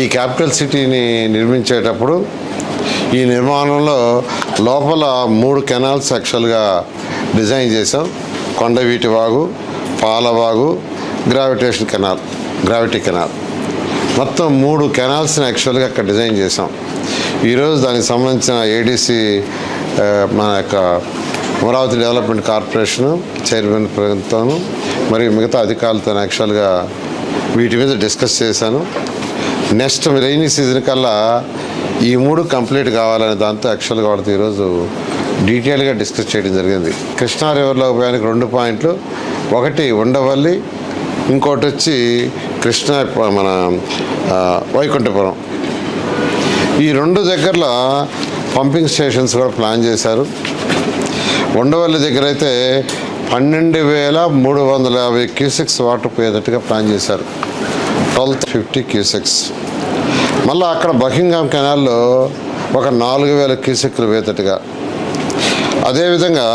ఈ క్యాపిటల్ సిటీని నిర్మించేటప్పుడు ఈ నిర్మాణంలో లోపల మూడు కెనాల్స్ యాక్చువల్గా డిజైన్ చేసాం Kondaveeti Vagu Palavagu gravitation canal gravity canal. మొత్తం మూడు కెనాల్స్ని యాక్చువల్గా అక్కడ డిజైన్ చేసాం ఈరోజు దానికి సంబంధించిన ఏడీసీ మన యొక్క అమరావతి డెవలప్మెంట్ కార్పొరేషను చైర్మన్ ప్రభుత్వం మరియు మిగతా అధికారులతో యాక్చువల్గా వీటి మీద డిస్కస్ చేశాను. నెక్స్ట్ రైనీ సీజన్ కల్లా ఈ మూడు కంప్లీట్ కావాలనే దాంతో యాక్చువల్గా వాళ్ళతో ఈరోజు డీటెయిల్గా డిస్కస్ చేయడం జరిగింది. కృష్ణా రివర్లో పోయానికి రెండు పాయింట్లు. ఒకటి ఉండవల్లి ఇంకోటి వచ్చి కృష్ణా మన వైకుంఠపురం. ఈ రెండు దగ్గరలో పంపింగ్ స్టేషన్స్ కూడా ప్లాన్ చేశారు. ఉండవల్లి దగ్గర అయితే పన్నెండు వేల మూడు వందల యాభై క్యూసెక్స్ వాటర్ పోయేటట్టుగా ప్లాన్ చేశారు. ట్వెల్త్ ఫిఫ్టీ క్యూసెక్స్ మళ్ళీ అక్కడ బకింగ్హామ్ కెనాల్లో ఒక నాలుగు వేల క్యూసెక్లు పోయేటట్టుగా అదేవిధంగా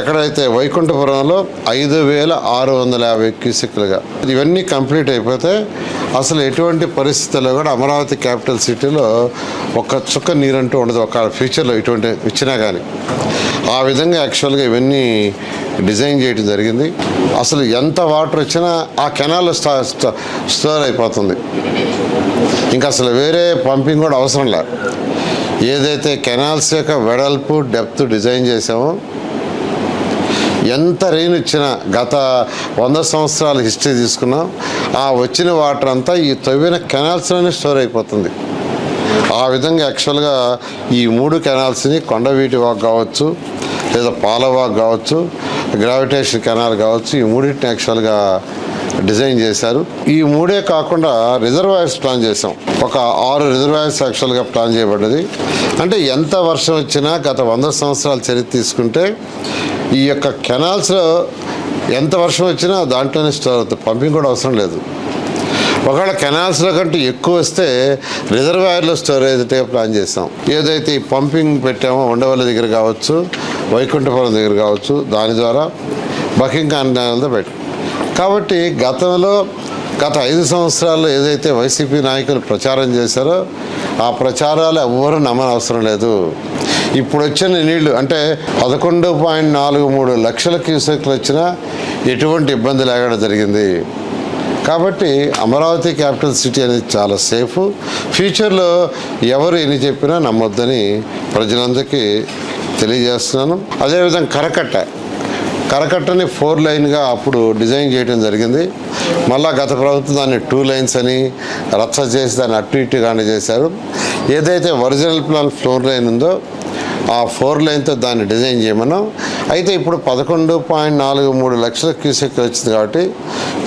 ఎక్కడైతే వైకుంఠపురంలో ఐదు వేల ఆరు వందల యాభై క్యూసెక్లుగా. ఇవన్నీ కంప్లీట్ అయిపోతే అసలు ఎటువంటి పరిస్థితుల్లో కూడా అమరావతి క్యాపిటల్ సిటీలో ఒక చుక్క నీరంటూ ఉండదు. ఒక ఫ్యూచర్లో ఇటువంటి ఇచ్చినా కానీ ఆ విధంగా యాక్చువల్గా ఇవన్నీ డిజైన్ చేయడం జరిగింది. అసలు ఎంత వాటర్ వచ్చినా ఆ కెనాల్లో స్టా స్టోర్ అయిపోతుంది. ఇంకా అసలు వేరే పంపింగ్ కూడా అవసరం లేదు ఏదైతే కెనాల్స్ యొక్క వెడల్పు డెప్త్ డిజైన్ చేసామో ఎంత రెయిన్ ఇచ్చినా గత వంద సంవత్సరాల హిస్టరీ తీసుకున్నాం ఆ వచ్చిన వాటర్ అంతా ఈ తవ్విన కెనాల్స్లోనే స్టోర్ అయిపోతుంది. ఆ విధంగా యాక్చువల్గా ఈ మూడు కెనాల్స్ని కొండవీటి వాక్ కావచ్చు లేదా పాలవాక్ కావచ్చు గ్రావిటేషన్ కెనాల్ కావచ్చు ఈ మూడింటిని యాక్చువల్గా డిజైన్ చేశారు. ఈ మూడే కాకుండా రిజర్వాయర్స్ ప్లాన్ చేసాం ఒక ఆరు రిజర్వాయర్స్ యాక్చువల్గా ప్లాన్ చేయబడ్డది. అంటే ఎంత వర్షం వచ్చినా గత వంద సంవత్సరాల చరిత్ర తీసుకుంటే ఈ యొక్క కెనాల్స్లో ఎంత వర్షం వచ్చినా దాంట్లోనే స్టోర్ అవుతుంది పంపింగ్ కూడా అవసరం లేదు. ఒకవేళ కెనాల్స్లో కంటే ఎక్కువ వస్తే రిజర్వాయర్లో స్టోరేజ్ ప్లాన్ చేస్తాం. ఏదైతే ఈ పంపింగ్ పెట్టామో ఉండవల్లి దగ్గర కావచ్చు వైకుంఠపురం దగ్గర కావచ్చు దాని ద్వారా బకింగ్ కెనాల్తో పెట్టి. కాబట్టి గతంలో గత ఐదు సంవత్సరాల్లో ఏదైతే వైసీపీ నాయకులు ప్రచారం చేశారో ఆ ప్రచారాలు ఎవ్వరూ నమ్మనవసరం లేదు. ఇప్పుడు వచ్చిన నీళ్ళు అంటే పదకొండు పాయింట్ నాలుగు మూడు లక్షల క్యూసెక్లు వచ్చినా ఎటువంటి ఇబ్బంది లేకుండా జరిగింది. కాబట్టి అమరావతి క్యాపిటల్ సిటీ అనేది చాలా సేఫ్. ఫ్యూచర్లో ఎవరు ఎన్ని చెప్పినా నమ్మొద్దని ప్రజలందరికీ తెలియజేస్తున్నాను. అదేవిధంగా కరకట్ట. కరకట్టని ఫోర్ లైన్గా అప్పుడు డిజైన్ చేయడం జరిగింది. మళ్ళా గత ప్రభుత్వం దాన్ని టూ లైన్స్ అని రచ్చ చేసి దాన్ని అటు ఇటుగానే చేశారు. ఏదైతే ఒరిజినల్ ప్లాన్ ఫ్లోర్ లైన్ ఉందో ఆ ఫోర్ లైన్తో దాన్ని డిజైన్ చేయమన్నాం. అయితే ఇప్పుడు పదకొండు పాయింట్ నాలుగు మూడు లక్షల క్యూసెక్లు వచ్చింది కాబట్టి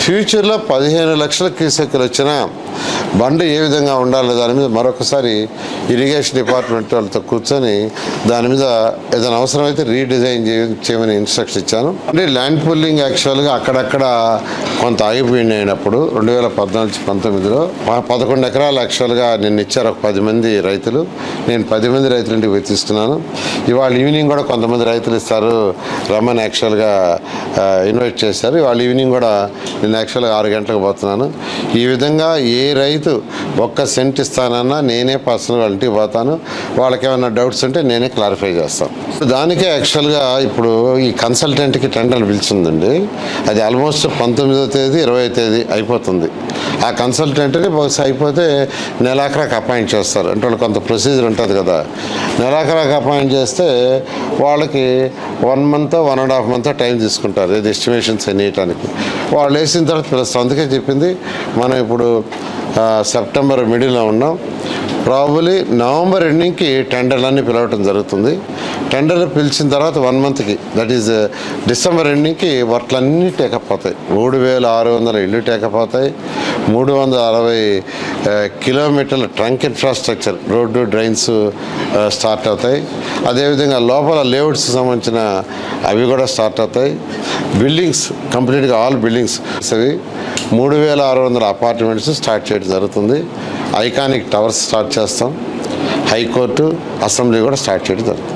ఫ్యూచర్లో పదిహేను లక్షల క్యూసెక్లు వచ్చినా బండి ఏ విధంగా ఉండాలి దాని మీద మరొకసారి ఇరిగేషన్ డిపార్ట్మెంట్ వాళ్ళతో కూర్చొని దాని మీద ఏదైనా అవసరమైతే రీడిజైన్ చేయ చేయమని ఇన్స్ట్రక్షన్ ఇచ్చాను. అంటే ల్యాండ్ పుల్లింగ్ యాక్చువల్గా అక్కడక్కడ కొంత ఆగిపోయింది అయినప్పుడు రెండు వేల పద్నాలుగు పంతొమ్మిదిలో పదకొండు ఎకరాలు యాక్చువల్గా నిన్న ఇచ్చారు ఒక పది మంది రైతులు. నేను పది మంది రైతుల ఇంటికి పోయి తీసుకున్నాను. ఇవాళ ఈవినింగ్ కూడా కొంతమంది రైతులు ఇస్తారు. రమ్మని యాక్చువల్గా ఇన్వైట్ చేశారు. ఇవాళ ఈవినింగ్ కూడా నేను యాక్చువల్గా ఆరు గంటలకు పోతున్నాను. ఈ విధంగా ఏ రైతు ఒక్క సెంట్ ఇస్తానన్నా నేనే పర్సనల్ వాళ్ళ ఇంటికి పోతాను. వాళ్ళకి ఏమైనా డౌట్స్ ఉంటే నేనే క్లారిఫై చేస్తాను. దానికే యాక్చువల్గా ఇప్పుడు ఈ కన్సల్టెంట్కి టెండర్ పిలిచిందండి. అది ఆల్మోస్ట్ పంతొమ్మిదో తేదీ ఇరవై తేదీ అయిపోతుంది. ఆ కన్సల్టెంట్ని బహుశా అయిపోతే నెలాఖరాకు అపాయింట్ చేస్తారు. అంటే వాళ్ళు కొంత ప్రొసీజర్ ఉంటుంది కదా. నెలాఖరాకు అపాయింట్ చేస్తే వాళ్ళకి one month one and half month time తీసుకుంటారు. ఏది ఎస్టిమేషన్స్ వేయటానికి. వాళ్ళు వేసిన తర్వాత పిలుస్తాం. అందుకే చెప్పింది మనం ఇప్పుడు సెప్టెంబర్ మిడిల్లో ఉన్నాం. ప్రాబులీ నవంబర్ ఎండింగ్కి టెండర్లన్నీ పిలవటం జరుగుతుంది. టెండర్లు పిలిచిన తర్వాత వన్ మంత్కి దట్ ఈజ్ డిసెంబర్ ఎండింగ్కి వర్క్లన్నీ టేకప్ అవుతాయి. మూడు వేల ఆరు వందల ఇల్లు టేకప్ అవుతాయి. మూడు వందల అరవై uh, కిలోమీటర్ల trunk infrastructure road drains start uh, అవుతాయి. అదేవిధంగా లోపల లేఅవుట్స్ సంబంధించిన అవి కూడా స్టార్ట్ అవుతాయి. బిల్డింగ్స్ కంప్లీట్గా ఆల్ బిల్డింగ్స్ అవి మూడు వేల ఆరు వందల అపార్ట్మెంట్స్ స్టార్ట్ చేయడం జరుగుతుంది. ఐకానిక్ టవర్స్ స్టార్ట్ చేస్తాం. హైకోర్టు అసెంబ్లీ కూడా స్టార్ట్ చేయడం జరుగుతుంది.